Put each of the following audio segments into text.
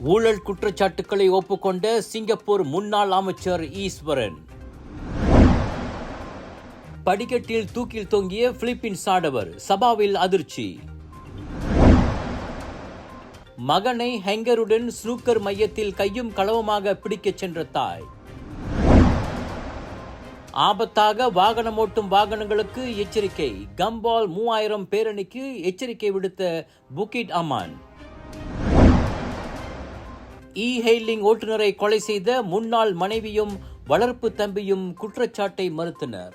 ஊழல் குற்றச்சாட்டுக்களை ஒப்புக்கொண்ட சிங்கப்பூர் முன்னாள் அமைச்சர் ஈஸ்வரன். படிக்கட்டில் தூக்கில் தொங்கிய பிலிப்பின்ஸ் ஆடவர் சபாவில் அதிர்ச்சி. மகனை ஹெங்கருடன் ஸ்னூக்கர் மையத்தில் கையும் களவுமாக பிடிக்கச் சென்ற தாய். ஆபத்தாக வாகனம் ஓட்டும் வாகனங்களுக்கு எச்சரிக்கை. கம்பால் மூவாயிரம் பேரணிக்கு எச்சரிக்கை விடுத்த புக்கிட் அமான். இ ஓட்டுநரை கொலை செய்த முன்னாள் மனைவியும் வளர்ப்பு தம்பியும் குற்றச்சாட்டை மறுத்தனர்.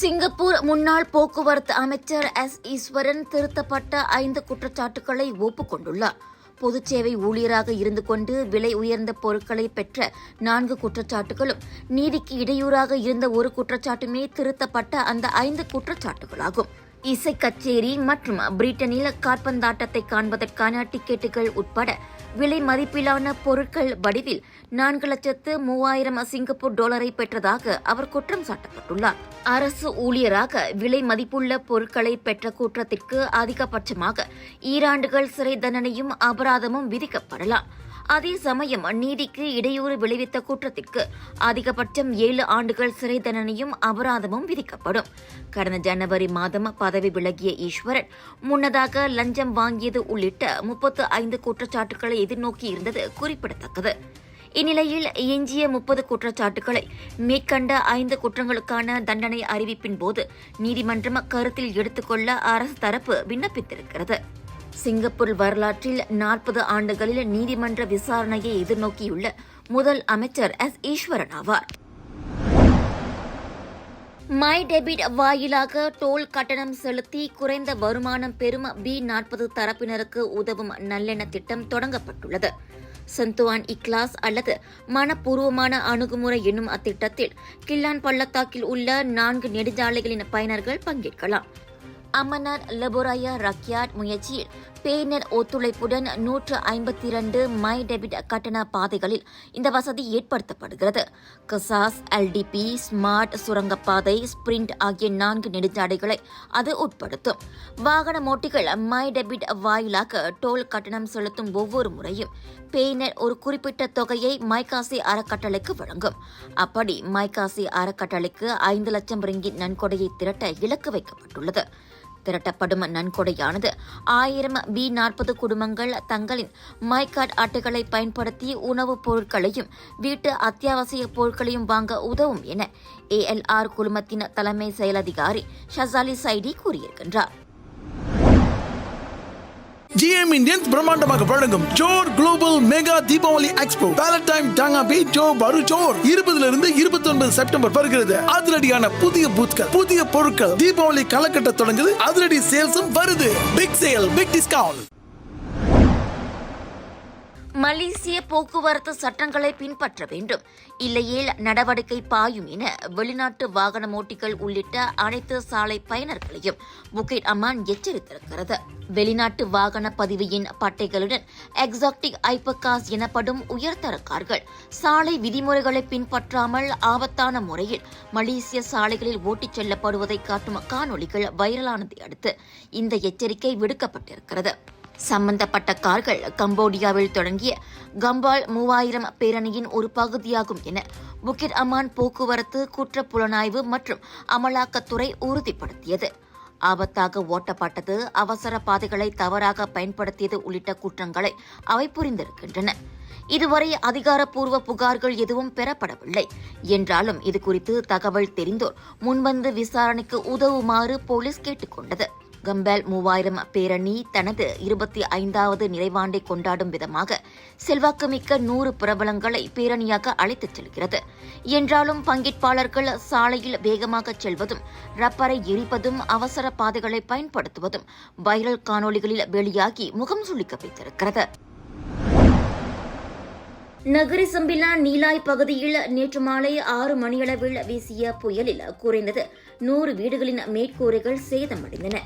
சிங்கப்பூர் முன்னாள் போக்குவரத்து அமைச்சர் எஸ். ஈஸ்வரன் திருத்தப்பட்ட ஐந்து குற்றச்சாட்டுகளை ஒப்புக்கொண்டுள்ளார். பொதுச்சேவை ஊழியராக இருந்து கொண்டு விலை உயர்ந்த பொருட்களை பெற்ற நான்கு குற்றச்சாட்டுகளும் நீதிக்கு இடையூறாக இருந்த ஒரு குற்றச்சாட்டுமே திருத்தப்பட்ட அந்த ஐந்து குற்றச்சாட்டுகளாகும். இசை கச்சேரி மற்றும் பிரிட்டனில் காற்பந்தாட்டத்தை காண்பதற்கான டிக்கெட்டுகள் உட்பட விலை மதிப்பிலான பொருட்கள் வடிவில் நான்கு லட்சத்து மூவாயிரம் சிங்கப்பூர் டாலரை பெற்றதாக அவர் குற்றம் சாட்டப்பட்டுள்ளார். அரசு ஊழியராக விலை மதிப்புள்ள பொருட்களை பெற்ற குற்றத்திற்கு அதிகபட்சமாக ஈராண்டுகள் சிறை தண்டனையும் அபராதமும் விதிக்கப்படலாம். அதே சமயம் நீதிக்கு இடையூறு விளைவித்த குற்றத்திற்கு அதிகபட்சம் ஏழு ஆண்டுகள் சிறை தண்டனையும் அபராதமும் விதிக்கப்படும். கடந்த ஜனவரி மாதம் பதவி விலகிய ஈஸ்வரன் முன்னதாக லஞ்சம் வாங்கியது உள்ளிட்ட முப்பத்து ஐந்து குற்றச்சாட்டுகளை எதிர்நோக்கி இருந்தது குறிப்பிடத்தக்கது. இந்நிலையில் எஞ்சிய முப்பது குற்றச்சாட்டுகளை மேற்கண்ட ஐந்து குற்றங்களுக்கான தண்டனை அறிவிப்பின் போது நீதிமன்றம் கருத்தில் எடுத்துக்கொள்ள அரசு தரப்பு விண்ணப்பித்திருக்கிறது. சிங்கப்பூர் வரலாற்றில் நாற்பது ஆண்டுகளில் நீதிமன்ற விசாரணையை எதிர்நோக்கியுள்ள முதல் அமைச்சர் எஸ். ஈஸ்வரன் ஆவார். மை டெபிட் வாயிலாக டோல் கட்டணம் செலுத்தி குறைந்த வருமானம் பெறும் பி நாற்பது தரப்பினருக்கு உதவும் நல்லெண்ண திட்டம் தொடங்கப்பட்டுள்ளது. சந்துவான் இக்லாஸ் அல்லது மனப்பூர்வமான அணுகுமுறை என்னும் அத்திட்டத்தில் கில்லான் பள்ளத்தாக்கில் உள்ள நான்கு நெடுஞ்சாலைகளின் பயனர்கள் பங்கேற்கலாம். அமர்நாத் லெபோராயா ரக்யாட் முயற்சியில் பேனர் ஒத்துழைப்புடன் நூற்று ஐம்பத்தி இரண்டு மை டெபிட் கட்டண பாதைகளில் இந்த வசதி ஏற்படுத்தப்படுகிறது. கசாஸ் எல்டிபி ஸ்மார்ட் சுரங்கப்பாதை ஸ்பிரிண்ட் ஆகிய நான்கு நெடுஞ்சாலைகளை அது உட்படுத்தும். வாகன ஓட்டிகள் மை டெபிட் வாயிலாக டோல் கட்டணம் செலுத்தும் ஒவ்வொரு முறையும் பேனர் ஒரு குறிப்பிட்ட தொகையை மைகாசி அறக்கட்டளைக்கு வழங்கும். அப்படி மைகாசி அறக்கட்டளைக்கு ஐந்து லட்சம் ரிங்கிட் நன்கொடையை திரட்ட இலக்கு வைக்கப்பட்டுள்ளது. திரட்டப்படும் நன்கொடையானது. ஆயிரம் பி நாற்பது குடும்பங்கள் தங்களின் மைகார்ட் அட்டைகளை பயன்படுத்தி உணவுப் பொருட்களையும் வீட்டு அத்தியாவசிய பொருட்களையும் வாங்க உதவும் என ஏஎல்ஆர் குழுமத்தின் தலைமை செயலதிகாரி ஷசாலி சைடி கூறியிருக்கின்றார். ஜிஎம் இந்தியன்ஸ் பிரம்மாண்டமாக வழங்கும் ஜோர் குளோபல் மெகா தீபாவளி எக்ஸ்போ வேலண்டைன் டாங்காபி ஜோ பரு ஜோர் இருபதுல இருந்து இருபத்தி ஒன்பது செப்டம்பர் வருகிறது. அதிரடியான புதிய பூத்கள் புதிய பொருட்கள் தீபாவளி கலக்கட்ட தொடங்குது. அதிரடி சேல்ஸும் வருது. பிக் சேல் பிக் டிஸ்கவுண்ட் மலேசிய போக்குவரத்து சட்டங்களை பின்பற்ற வேண்டும். இல்லையேல் நடவடிக்கை பாயும் என வெளிநாட்டு வாகன ஓட்டிகள் உள்ளிட்ட அனைத்து சாலை பயனர்களையும் புகேட் அமான் எச்சரித்திருக்கிறது. வெளிநாட்டு வாகன பதிவு எண் பட்டைகளுடன் எக்ஸாக்டிக் ஐப்பகாஸ் எனப்படும் உயர்தர கார்கள் சாலை விதிமுறைகளை பின்பற்றாமல் ஆபத்தான முறையில் மலேசிய சாலைகளில் ஓட்டிச் செல்லப்படுவதை காட்டும் காணொளிகள் வைரலானதை அடுத்து இந்த எச்சரிக்கை விடுக்கப்பட்டிருக்கிறது. சம்பந்தப்பட்ட கார்கள் கம்போடியாவில் தொடங்கிய கம்பால் மூவாயிரம் பேரணியின் ஒரு பகுதியாகும் என புக்கிட் அமான் போக்குவரத்து குற்ற புலனாய்வு மற்றும் அமலாக்கத்துறை உறுதிப்படுத்தியது. ஆபத்தாக ஓட்டப்பட்டது அவசர பாதைகளை தவறாக பயன்படுத்தியது உள்ளிட்ட குற்றங்களை அவை புரிந்திருக்கின்றன. இதுவரை அதிகாரப்பூர்வ புகார்கள் எதுவும் பெறப்படவில்லை. என்றாலும் இது குறித்து தகவல் தெரிந்தோர் முன்வந்து விசாரணைக்கு உதவுமாறு போலீஸ் கேட்டுக்கொண்டது. கம்பேல் மூவாயிரம் பேரணி தனது இருபத்தி ஐந்தாவது நிறைவாண்டை கொண்டாடும் விதமாக செல்வாக்குமிக்க நூறு பிரபலங்களை பேரணியாக அழைத்துச் செல்கிறது. என்றாலும் பங்கேற்பாளர்கள் சாலையில் வேகமாக செல்வதும் ரப்பரை எரிப்பதும் அவசர பாதைகளை பயன்படுத்துவதும் வைரல் காணொலிகளில் வெளியாகி முகம் சுளிக்க வைத்திருக்கிறது. நகரி சம்பிலா நீலாய் பகுதியில் நேற்று மாலை ஆறு மணியளவில் வீசிய புயலில் குறைந்தது நூறு வீடுகளின் மேற்கூரைகள் சேதமடைந்தன.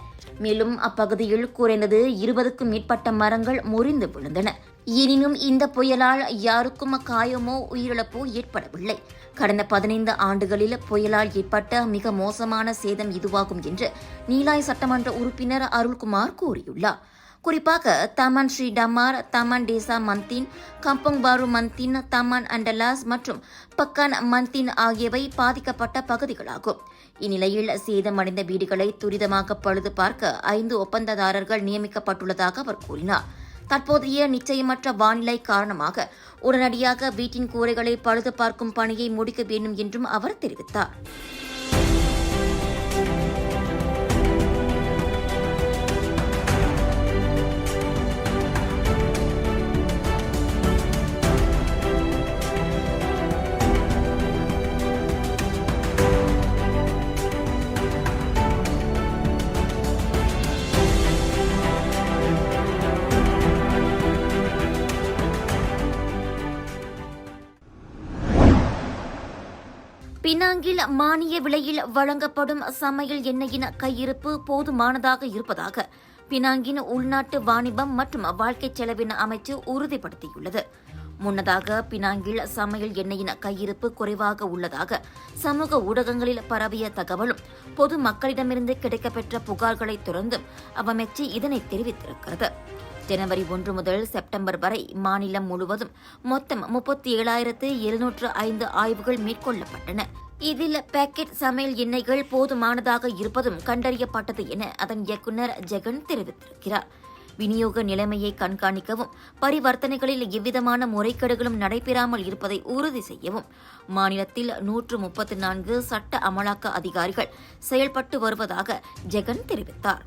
மேலும் அப்பகுதியில் குறைந்தது இருபதுக்கும் மேற்பட்ட மரங்கள் முறிந்து விழுந்தன. எனினும் இந்த புயலால் யாருக்கும் காயமோ உயிரிழப்போ ஏற்படவில்லை. கடந்த பதினைந்து ஆண்டுகளில் புயலால் ஏற்பட்ட மிக மோசமான சேதம் இதுவாகும் என்று நீலாய் சட்டமன்ற உறுப்பினர் அருள்குமார் கூறியுள்ளார். குறிப்பாக தமன் ஸ்ரீ டமார் தமன் டேசா மந்தின் கம்பங் பாரு மந்தின் தமன் அண்டலாஸ் மற்றும் பக்கான் மந்தின் ஆகியவை பாதிக்கப்பட்ட பகுதிகளாகும். இந்நிலையில் சேதமடைந்த வீடுகளை துரிதமாக பழுது பார்க்க ஐந்து ஒப்பந்ததாரர்கள் நியமிக்கப்பட்டுள்ளதாக அவர் கூறினார். தற்போதைய நிச்சயமற்ற வானிலை காரணமாக உடனடியாக வீட்டின் கூரைகளை பழுது பார்க்கும் பணியை முடிக்க வேண்டும் என்றும் அவர் தெரிவித்தார். பினாங்கில் மானிய விலையில் வழங்கப்படும் சமையல் எண்ணெயின் கையிருப்பு போதுமானதாக இருப்பதாக பினாங்கின் உள்நாட்டு வாணிபம் மற்றும் வாழ்க்கை செலவின அமைச்சு உறுதிப்படுத்தியுள்ளது. முன்னதாக பினாங்கில் சமையல் எண்ணெயின் கையிருப்பு குறைவாக உள்ளதாக சமூக ஊடகங்களில் பரவிய தகவலும் பொது மக்களிடமிருந்து கிடைக்கப்பெற்ற புகார்களைத் தொடர்ந்தும் அவமைச்சு இதனை தெரிவித்திருக்கிறது. ஜனவரி ஒன்று முதல் செப்டம்பர் வரை மாநிலம் முழுவதும் மொத்தம் முப்பத்தி ஏழாயிரத்து எழுநூற்று ஐந்து ஆய்வுகள் மேற்கொள்ளப்பட்டன. இதில் பேக்கெட் சமையல் எண்ணெய்கள் போதுமானதாக இருப்பதும் கண்டறியப்பட்டது என அதன் இயக்குநர் ஜெகன் தெரிவித்திருக்கிறார். விநியோக நிலைமையை கண்காணிக்கவும் பரிவர்த்தனைகளில் எவ்விதமான முறைகேடுகளும் நடைபெறாமல் இருப்பதை உறுதி செய்யவும் மாநிலத்தில் நூற்று முப்பத்தி நான்கு சட்ட அமலாக்க அதிகாரிகள் செயல்பட்டு வருவதாக ஜெகன் தெரிவித்தார்.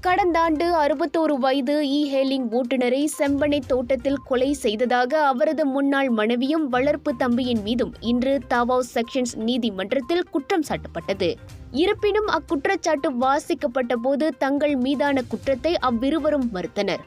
கடந்த ஆண்டு அறுபத்தோரு வயது இ ஹேலிங் ஓட்டுநரை செம்பனை தோட்டத்தில் கொலை செய்ததாக அவரது முன்னாள் மனைவியும் வளர்ப்பு தம்பியின் மீதும் இன்று தாவாவ் செக்ஷன்ஸ் நீதிமன்றத்தில் குற்றம் சாட்டப்பட்டது. இருப்பினும் அக்குற்றச்சாட்டு வாசிக்கப்பட்ட போது தங்கள் மீதான குற்றத்தை அவ்விருவரும் மறுத்தனர்.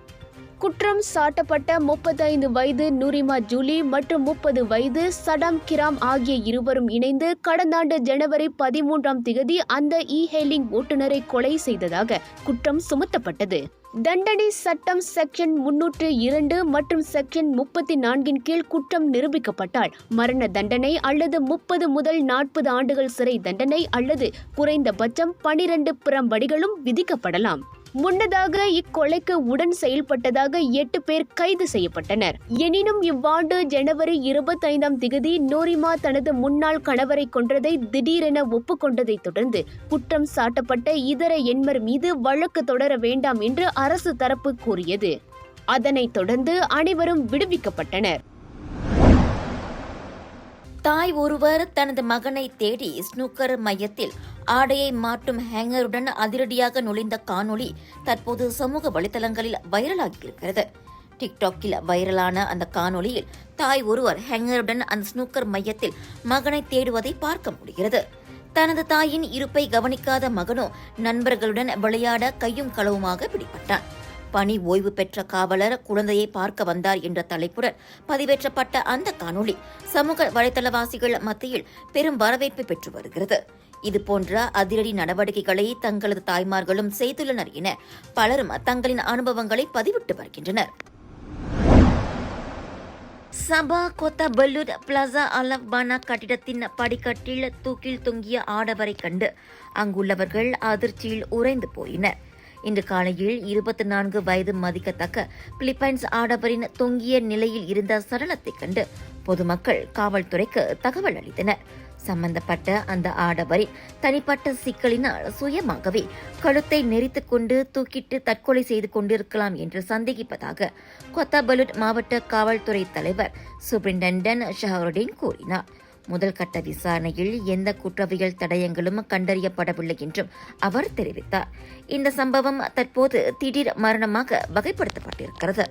குற்றம் சாட்டப்பட்ட முப்பத்தைந்து வயது நூரிமா ஜூலி மற்றும் முப்பது வயது சடாம் கிராம் ஆகிய இருவரும் இணைந்து கடந்த ஆண்டு ஜனவரி பதிமூன்றாம் திகதி அந்த இ ஹேலிங் ஓட்டுநரை கொலை செய்ததாக குற்றம் சுமத்தப்பட்டது. தண்டனை சட்டம் செக்ஷன் முன்னூற்று இரண்டு மற்றும் செக்ஷன் முப்பத்தி நான்கின் கீழ் குற்றம் நிரூபிக்கப்பட்டால் மரண தண்டனை அல்லது முப்பது முதல் நாற்பது ஆண்டுகள் சிறை தண்டனை அல்லது குறைந்தபட்சம் பனிரெண்டு புறம்படிகளும் விதிக்கப்படலாம். முன்னதாக இக்கொலைக்கு உடன் செயல்பட்டதாக எட்டு பேர் கைது செய்யப்பட்டனர். எனினும் இவ்வாண்டு ஜனவரி இருபத்தைந்தாம் திகதி நோரிமா தனது முன்னாள் கணவரை கொன்றதை திடீரென ஒப்புக்கொண்டதைத் தொடர்ந்து குற்றம் சாட்டப்பட்ட இதர எண்மர் மீது வழக்கு தொடர வேண்டாம் என்று அரசு தரப்பு கூறியது. அதனைத் தொடர்ந்து அனைவரும் விடுவிக்கப்பட்டனர். தாய் ஒருவர் தனது மகனை தேடி ஸ்னூக்கர் மையத்தில் ஆடையை மாற்றும் ஹேங்கருடன் அதிரடியாக நுழைந்த காணொளி தற்போது சமூக வலைதளங்களில் வைரலாகியிருக்கிறது. டிக்டாக்கில் வைரலான அந்த காணொளியில் தாய் ஒருவர் ஹேங்கருடன் அந்த ஸ்னூக்கர் மையத்தில் மகனை தேடுவதை பார்க்க முடிகிறது. தனது தாயின் இருப்பை கவனிக்காத மகனோ நண்பர்களுடன் விளையாட கையும் களவுமாக பிடிபட்டான். பணி ஓய்வு பெற்ற காவலர் குழந்தையை பார்க்க வந்தார் என்ற தலைப்புடன் பதிவேற்றப்பட்ட அந்த காணொளி சமூக வலைதளவாசிகள் மத்தியில் பெரும் வரவேற்பு பெற்று வருகிறது. இதுபோன்ற அதிரடி நடவடிக்கைகளை தங்களது தாய்மார்களும் செய்துள்ளனர் என பலரும் தங்களின் அனுபவங்களை பதிவிட்டு வருகின்றனர். சபா கொத்தபல்லூர் பிளாசா அலவ்பானா கட்டிடத்தின் படிக்கட்டில் தூக்கில் தொங்கிய ஆடவரை கண்டு அங்குள்ளவர்கள் அதிர்ச்சியில் உறைந்து போயினர். இன்று காலையில் இருபத்தி நான்கு வயது மதிக்கத்தக்க பிலிப்பைன்ஸ் ஆடவரின் தொங்கிய நிலையில் இருந்த சடலத்தைக் கண்டு பொதுமக்கள் காவல்துறைக்கு தகவல் அளித்தனர். சம்பந்தப்பட்ட அந்த ஆடவரின் தனிப்பட்ட சிக்கலினால் சுயமாகவே கழுத்தை நெறித்துக் கொண்டு தூக்கிட்டு தற்கொலை செய்து கொண்டிருக்கலாம் என்று சந்தேகிப்பதாக கொத்தபலுட் மாவட்ட காவல்துறை தலைவர் சூப்பரிண்டென்டன்ட் ஷஹருடீன் கூறினார். முதல் கட்ட விசாரணையில் எந்த குற்றவியல் தடயங்களும் கண்டறியப்படவில்லை என்றும் அவர் தெரிவித்தார். இந்த சம்பவம் தற்போது திடீர் மரணமாக வகைப்படுத்தப்பட்டிருக்கிறது.